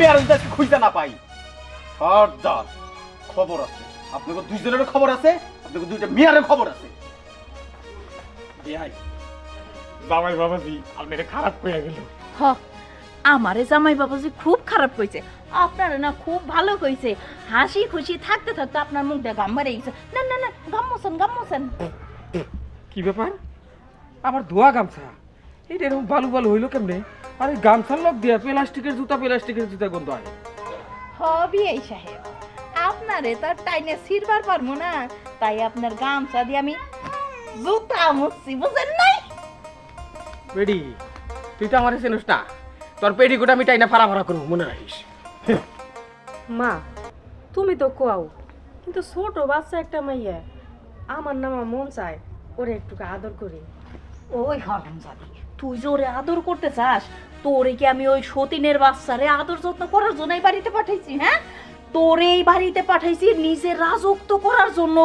মেয়ার আজকে খুঁজতে না পাই। সর্দার খবর আছে। আপনাকে দুইজনের খবর আছে আপনাকে দুইটা মেয়ারের খবর আছে। জামাই বাবাজি আপনার খারাপ হয়ে গেল। হ আমারে জামাই বাবাজি খুব খারাপ কইছে। আপনারা না খুব ভালো কইছে। হাসি খুশি থাকতে থাকতে আপনার মুখটা গাম মারে গেছে। না না না গাম মোছেন গাম মোছেন। কি ব্যাপার? আমার ধোয়া গামছা। এটা এরকম বালু বালু হইল কেমনে? আরে গামছার লোক দিয়া প্লাস্টিকের জুতা প্লাস্টিকের জুতা গন্ধ হয় হবি এই সাহেব। আপনারে তার টাইনে সিরবার পারব না। তাই আপনার গামছা দিয়ে আমি জুতা মুছছি বুঝেন নাই? পেডি তুই তো আমার চেনিস না। তোর পেডিকোট আমি টাইনা ফাড়া ফাড়া করব মনে রাখিস। মা তুমি তো কোয়াও কিন্তু ছোট বাচ্চা একটা মাইয়া আমার নামা মন চায় ওরে একটু আদর করি। ওই হরম জানি তুই ওরে আদর করতে চাস, তোরে কি আমি ওই সতীনের বাচ্চারে আদর যত্ন করার জন্য এই বাড়িতে পাঠাইছি হ্যাঁ? তোরে এই বাড়িতে পাঠাইছি নিজের রাজত্ব করার জন্য,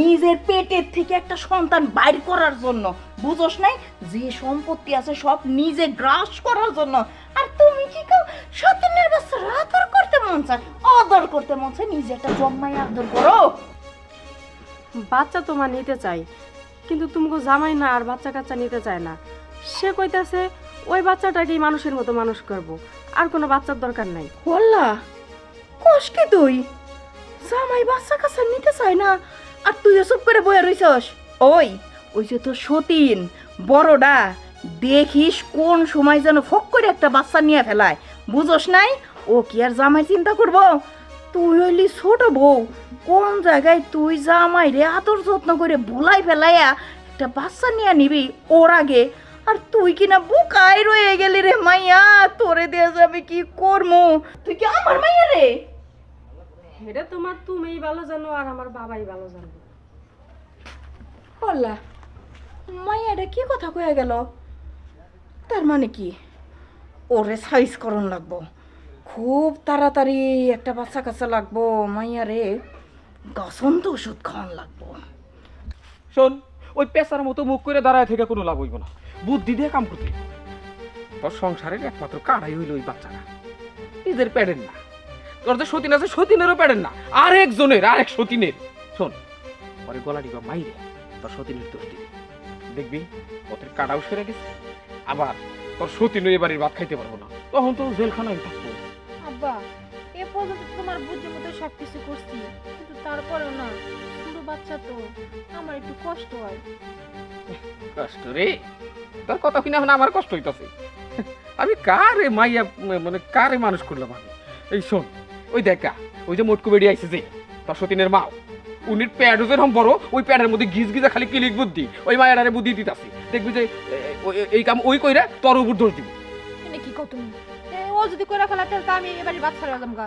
নিজের পেটের থেকে একটা সন্তান বাইর করার জন্য। বুঝোস নাই? যে সম্পত্তি আছে সব নিজে গ্রাস করার জন্য। আর তুমি কি কাও, সতীনের বাচ্চার আদর করতে মন চায়? আদর করতে মন চায়, নিজে একটা জন্মাই আদর করো। বাচ্চা তোমার নিতে চাই, কিন্তু তুমকে জামাই না আর বাচ্চা কাচ্চা নিতে চায় না। সে কইতাছে, ওই বাচ্চাটাকেই মানুষের মতো মানুষ করব। আর কোনো বাচ্চার দরকার নাই। হোল্লা কষ্টে তুই? জামাই বাচ্চা কাচ্চা নিতে চায় না, আর তুই এসব করে বয়ে রইছস। ওই ওই যে তোর সতীন, বড়ডা, দেখিস কোন সময় যেন ফক করে একটা বাচ্চা নিয়ে ফেলায়। বুঝোস নাই? ও কি আর জামাই চিন্তা করব? তুই হইলি ছোট বউ, কোন জায়গায় তুই জামাই রে আদর যত্ন করে ভুলাই ফেলাইয়া একটা বাচ্চা নিয়ে নিবি ওর আগে? আর তুই কিনা বুকায় রয়ে গেলি রে মাইয়া? তোরে দিয়ে যাবে কি করমু? তুই কি আমার মাইয়া রে? এটা তোমার তুমিই ভালো জানো আর আমার বাবাই ভালো জানো। বললা মাইয়াটা কি কথা কয়ে গেল? তার মানে কি? ওরে সাইজ করণ লাগবো। খুব তাড়াতাড়ি একটা বাচ্চা কাচ্চা লাগবো মাইয়া রে। গসন্ত ওষুধ খাওয়ান লাগবো। শোন ওই পেশার মতো মুখ করে দাঁড়ায় থেকে কোনো লাভ হইব না। বুদ্ধি দিয়ে কাম করতে। তোর সংসারের একমাত্র কাড়াই হইল ওই বাচ্চারা নিজের প্যাডের না। তোর যে সতীন আছে সতীনেরও প্যাডের না। আর একজনের আর এক সতীনের। শোন পরে গলা দিবা মাইরে তোর সতীনের দোষ দিবি। দেখবি ওদের কাটাও সেরে গেছে। আবার তোর সতীন এ বাড়ির ভাত খাইতে পারব না। তখন তো জেলখানায় থাকব। আব্বা এ পর্যন্ত তোমার বুদ্ধি মতো সব কিছু করছি। কিন্তু তারপরেও না ছোট বাচ্চা তো আমার একটু কষ্ট হয়। কষ্ট রে। তোর কথা কিনা এখন আমার কষ্ট হইতাছে। আমি কারে মাইয়া মানে কারে মানুষ করলাম আমি? এই শোন ওই দেখা ওই যে মোটকু বেড়ি আইছে যে তোর সতীনের মা উনির প্যাডও যেরকম বড় ওই প্যাডের মধ্যে গিজ গিজা খালি কিলিক বুদ্ধি ওই মায়েরারে বুদ্ধি দিতাছে। দেখবি যে এই কাম ওই কইরা তোর উপর দোষ দিব। কি এ, ও যদি করে ফেলা তাহলে আমি এবারে বাচ্চা যাম গা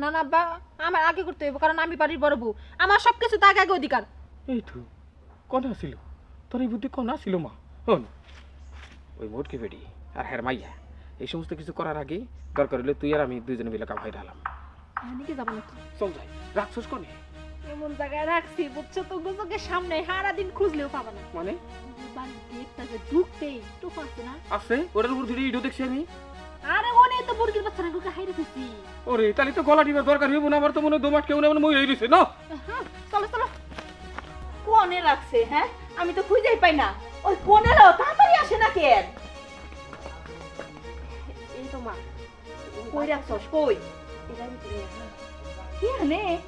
না না আব্বা আমার আগে করতে হইব কারণ আমি বাড়ির বড় বউ। আমার সব কিছু তার আগে অধিকার। এই তো কনা ছিল। তোর এই বুদ্ধি কনা ছিল মা। হন ওই মোটকে বেড়ি আর হ্যার মাইয়া। এই সমস্ত কিছু করার আগে দরকার হলে তুই আর আমি দুইজনে মিলে কাম হয়ে ঢালাম আমি যাব নাকি? চল যাই। রাখছস কনে? এমন জায়গায় রাখছি বুঝছ তো? গুজোকে সামনে সারা দিন খুঁজলেও পাবা না। মানে? বাড়ির গেটটা যে ঢুকতেই টুকু আছে না? আছে? ওটার উপর ধরে ইডো দেখছি আমি। আরে ওনে তো মুরগির বাচ্চারা ঢুকে হাইরে ফেলছি। ওরে তাহলে তো গলা টিপার দরকার হইব না আমার তো মনে দোমাট কেউ না মানে মই রইছে না? চলো চলো। কোনে রাখছে হ্যাঁ? আমি তো খুঁজেই পাই না। ওই কোনে রাও তাড়াতাড়ি আসে না কেন? এই তো মা। কই রাখছস? কই। কি হানে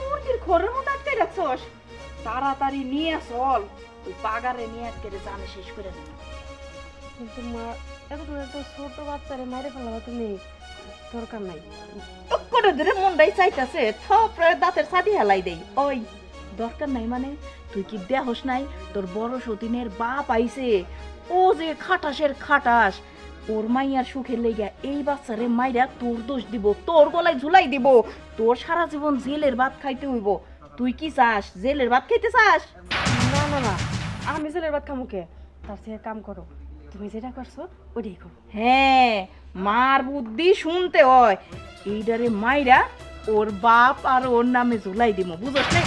মুরগির ঘরের মতো আটকে রাখছস। তাড়াতাড়ি নিয়ে চল। ওই পাগারে নিয়ে আটকে জানে শেষ করে দেব। কিন্তু মা এত তো ছোট বাচ্চারে মাইরে ফেলাবা তুমি দরকার নাই। করে ধরে মনটাই চাইতাছে। থপরে দাঁতের সাদি হেলাই দেই। ওই। দরকার নাই মানে তুই কি দেহস নাই? তোর বড় সতীনের বাপ আইছে। ও যে খাটাসের খাটাস। ওর মাইয়ার সুখের লেগা এই বাচ্চারে মাইরা তোর দোষ দিব তোর গলায় ঝুলাই দিব। তোর সারা জীবন জেলের ভাত খাইতে হইব। তুই কি চাস? জেলের ভাত খাইতে চাস? না না না। আমি জেলের ভাত খামুকে তার থেকে কাম করো তুমি যেটা করছ ওটাই করো। হ্যাঁ মার বুদ্ধি শুনতে হয়। এইটারে মাইরা ওর বাপ আর ওর নামে ঝুলাই দিব বুঝছ না?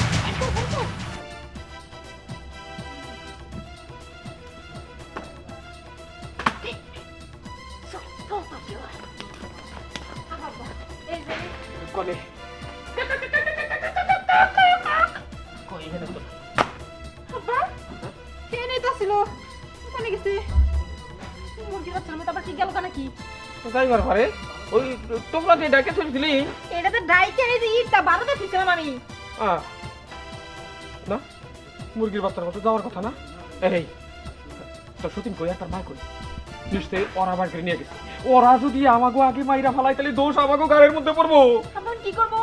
কনে কই এখানে তো আব্বা কে নিতেছিল কোনে গেছে মুরগির বাচ্চার মতো কি গেল চলছিলি এটা তো মুরগির বাচ্চার মতো যাওয়ার কথা না এই তো সতীন কই আর তার মা কই নিশ্চয়ই ওরা করে নিয়ে গেছে। ওরা যদি আমাগো আগে মাইরা ফালাই তাহলে দোষ আমাগো গাড়ির মধ্যে পড়ব। এখন কি করব?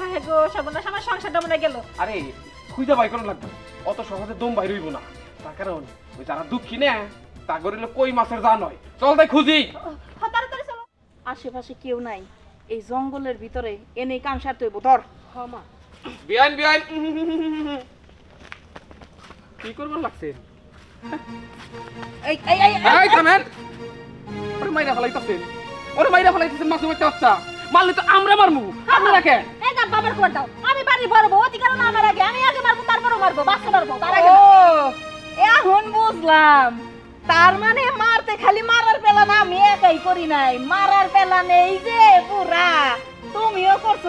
হায় গো সর্বনাশ আমার সংসারটা মনে গেল। আরে খুঁজে বাই করা লাগবে অত সহজে দম বাইর হইব না। তার কারণ ওই যারা দুঃখী না তা করিল কই মাছের যা নয়। চল তাই খুঁজি। হ্যাঁ, তাড়াতাড়ি চলো। আশেপাশে কেউ নাই। এই জঙ্গলের ভিতরে এনে কাম সারতে হইব। ধর। হমা বিয়াইন বিয়াইন। কি করবার লাগছে? এই এই এই এই, এই থামেন ওরে মাইরা ফেলাইতাছেন ওরে মাইরা ফেলাইতাছেন মাছ মারতে বাচ্চা মারলে তো আমরা মারমু। আপনি রাখে এই না বাবার করে দাও। আমি বাড়ি ভরবো অতি কারণ আমার আগে। আমি আগে মারবো তারপরও মারবো বাচ্চা মারবো তার আগে। এখন বুঝলাম তার মানে মারতে খালি মারার পেলা না আমি একাই করি নাই। মারার পেলা নেই যে পুরা। তুমিও করছ।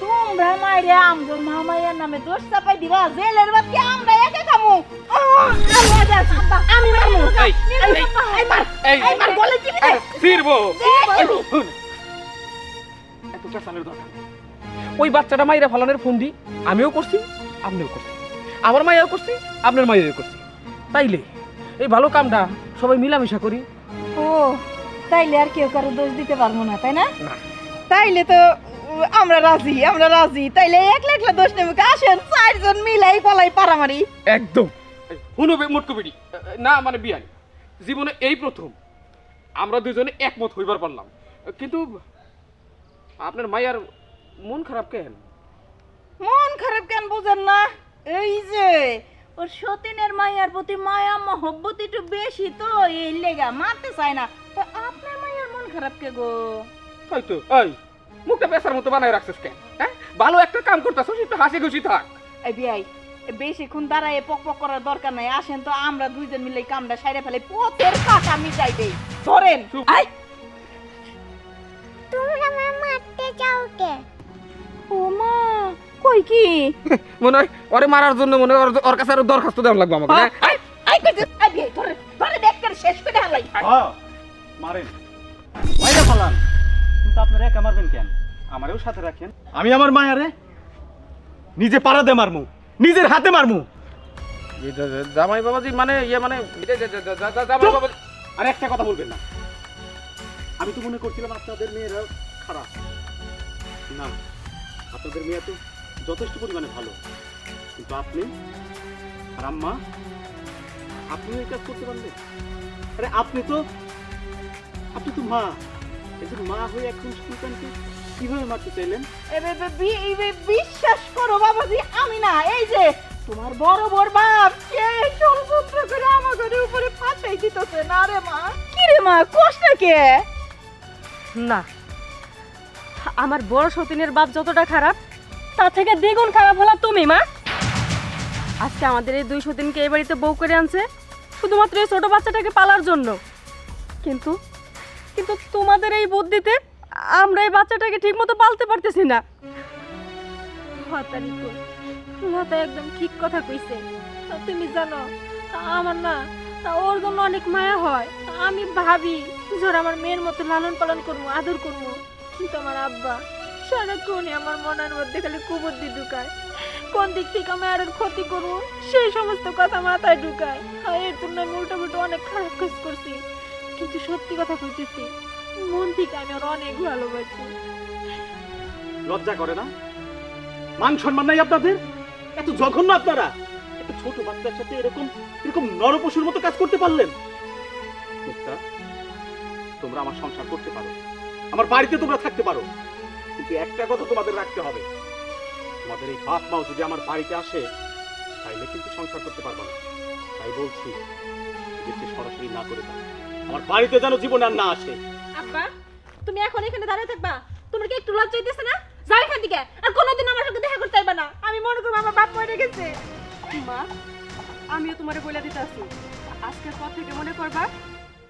তোমরা মাইরে আমগো মামাইয়ার নামে দোষ চাপাই দিবা জেলের বাদ কি আমরা একা খামু। আমি মারমু এই, এই, মার এই মার গলে চিবি দে ফিরবো। এত পেছানোর দরকার। ওই বাচ্চাটা মাইরা ফলানোর ফোন দি আমিও করছি আপনিও করছি আমার মাইয়াও করছি আপনার মাইয়াও করছি। তাইলে এই ভালো কামটা সবাই মিলামিশা করি। ও তাইলে আর কেউ কারও দোষ দিতে পারব না তাই না। তাইলে তো আমরা রাজি আমরা রাজি। তাইলে একলা একলা দোষ নেব আসেন চারজন মিলাই পলাই পারামারি। একদম। হুনো মোটকো বিড়ি। না মানে বিয়ান জীবনে এই প্রথম। আমরা দুজনে একমত হইবার পারলাম। কিন্তু আপনার মায়ার মন খারাপ কেন? মন খারাপ কেন বুঝেন না? এই যে ওর সতীনের মায়ার প্রতি মায়া মহব্বত একটু বেশি তো এই লেগা মারতে চায় না। তো আপনার মায়ের মন খারাপ কে গো? তাই তো এই মুখটা পেশার মতো বানায় রাখছিস কেন হ্যাঁ? ভালো একটা কাম করতেছ একটু হাসি খুশি থাক। এই বিয়াই বেশিক্ষণ দাঁড়ায় পক পক করার দরকার নাই আসেন তো আমরা দুইজন মিলে কামটা সাইরে ফেলে পথের কাটা মিটাই দেই। ধরেন। আই! ও মা কই কি? মনে হয় ওরে মারার জন্য মনে হয় ওর- কাছে আরও দরখাস্ত দেওয়া লাগবে আমাকে হ্যাঁ? আই আই কইতে আই ধরে ধরে দেখ শেষ করে হালাই। হ্যাঁ মারেন। মাইরা ফালান। আপনারা একা মারবেন কেন? আমারেও সাথে রাখেন। আমি আমার মায়ারে নিজে পাড়াতে মারমু নিজের হাতে মারমু। জামাই বাবাজি মানে ইয়ে মানে জামাই আর একটা কথা বলবেন না। আমি তো মনে করছিলাম আপনাদের মেয়েরা খারাপ। না আপনাদের মেয়ে তো যথেষ্ট পরিমাণে ভালো। কিন্তু আপনি আর আম্মা আপনি এই কাজ করতে পারলেন। আরে আপনি তো আপনি তো মা। একজন মা হয়ে এখন সন্তানকে কীভাবে মারতে চাইলেন? বিশ্বাস করো বাবাজি আমি না এই যে তোমার বড় বড় বাপ কে ষড়যন্ত্র করে আমাদের উপরে ফাঁসাই দিতেছে। না রে মা কি রে মা কষ্ট কে? না আমার বড় সতীনের বাপ যতটা খারাপ তা থেকে দ্বিগুণ খারাপ হলো তুমি মা। আজকে আমাদের এই দুই সতীনকে এই বাড়িতে বউ করে আনছে শুধুমাত্র এই ছোট বাচ্চাটাকে পালার জন্য। কিন্তু কিন্তু তোমাদের এই বুদ্ধিতে আমরা এই বাচ্চাটাকে ঠিকমতো পালতে পারতেছি না। হতারি একদম ঠিক কথা কইছে। তুমি জানো, আমার না ওর জন্য অনেক মায়া হয়। আমি ভাবি জোর আমার মেয়ের মতো লালন পালন করব, আদর করব। কিন্তু আমার আব্বা সারাক্ষণই আমার মনের মধ্যে খালি কুবুদ্ধি ঢুকায়। কোন দিক থেকে আমি আর ক্ষতি করব, সেই সমস্ত কথা মাথায় ঢুকায়। এর জন্য আমি উল্টো অনেক খারাপ কাজ করছি। কিন্তু সত্যি কথা কইতেছি মন থেকে আমি ওর অনেক ভালোবাসি। লজ্জা করে না? মান সম্মান নাই আপনাদের? এত জঘন্য আপনারা? একটা ছোট বাচ্চার সাথে এরকম এরকম নরপশুর মতো কাজ করতে পারলেন? মুক্তা তোমরা আমার সংসার করতে পারো। আমার বাড়িতে তোমরা থাকতে পারো। কিন্তু একটা কথা তোমাদের রাখতে হবে। তোমাদের এই বাপ মাও যদি আমার বাড়িতে আসে, তাইলে কিন্তু সংসার করতে পারব না। তাই বলছি সরাসরি না করে দাও। আমার বাড়িতে যেন জীবন আর না আসে। আব্বা তুমি এখন এখানে দাঁড়িয়ে থাকবা। তোমার কি একটু লজ্জা হইতেছে না? যাও এখান থেকে। আর কোনোদিন আমার সঙ্গে দেখা করতে পারবে না। আমি মনে করব আমার বাপ মরে গেছে। মা আমিও তোমারে বলে দিতে আসি। আজকের পর থেকে মনে করবা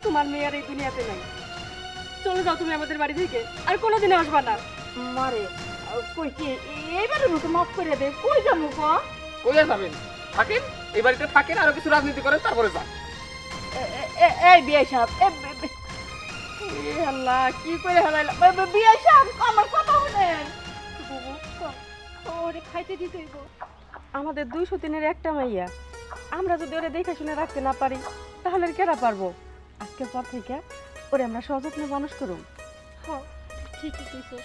তোমার মেয়ে আর এই দুনিয়াতে নাই। চলে যাও তুমি আমাদের বাড়ি থেকে। আর কোনোদিন আসবা না। মারে কই কি? এইবারের মতো মাফ করে দে। কই যাব ক কই যাবেন। থাকেন এই বাড়িতে থাকেন আরও কিছু রাজনীতি করেন তারপরে যান। এই বিয়ে সাহেব কি করে বিয়ে আমার কথা আমাদের দুইশো সতীনের একটা মাইয়া। আমরা যদি ওরে দেখে শুনে রাখতে না পারি, তাহলে কেরা পারব? আজকের পর থেকে ওরে আমরা সযত্নে মানুষ করুম। হ, ঠিকই কইছস